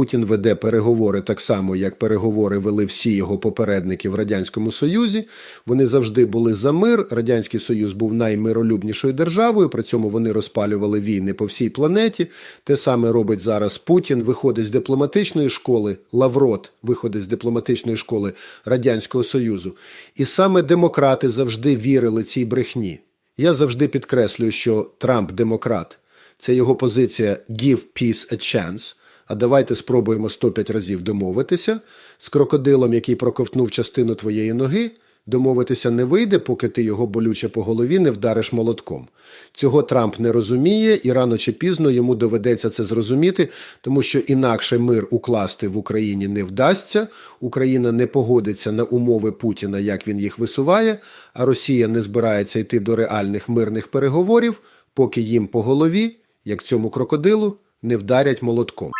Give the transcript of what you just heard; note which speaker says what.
Speaker 1: Путін веде переговори так само, як переговори вели всі його попередники в радянському Союзі. Вони завжди були за мир. Радянський Союз був наймиролюбнішою державою. При цьому вони розпалювали війни по всій планеті. Те саме робить зараз Путін. Виходить з дипломатичної школи. Лаврот виходить з дипломатичної школи Радянського Союзу. І саме демократи завжди вірили цій брехні. Я завжди підкреслюю, що Трамп демократ. Це його позиція «give peace a chance». А давайте спробуємо 105 разів домовитися з крокодилом, який проковтнув частину твоєї ноги. Домовитися не вийде, поки ти його болюче по голові не вдариш молотком. Цього Трамп не розуміє, і рано чи пізно йому доведеться це зрозуміти, тому що інакше мир укласти в Україні не вдасться. Україна не погодиться на умови Путіна, як він їх висуває, а Росія не збирається йти до реальних мирних переговорів, поки їм по голові, як цьому крокодилу, не вдарять молотком.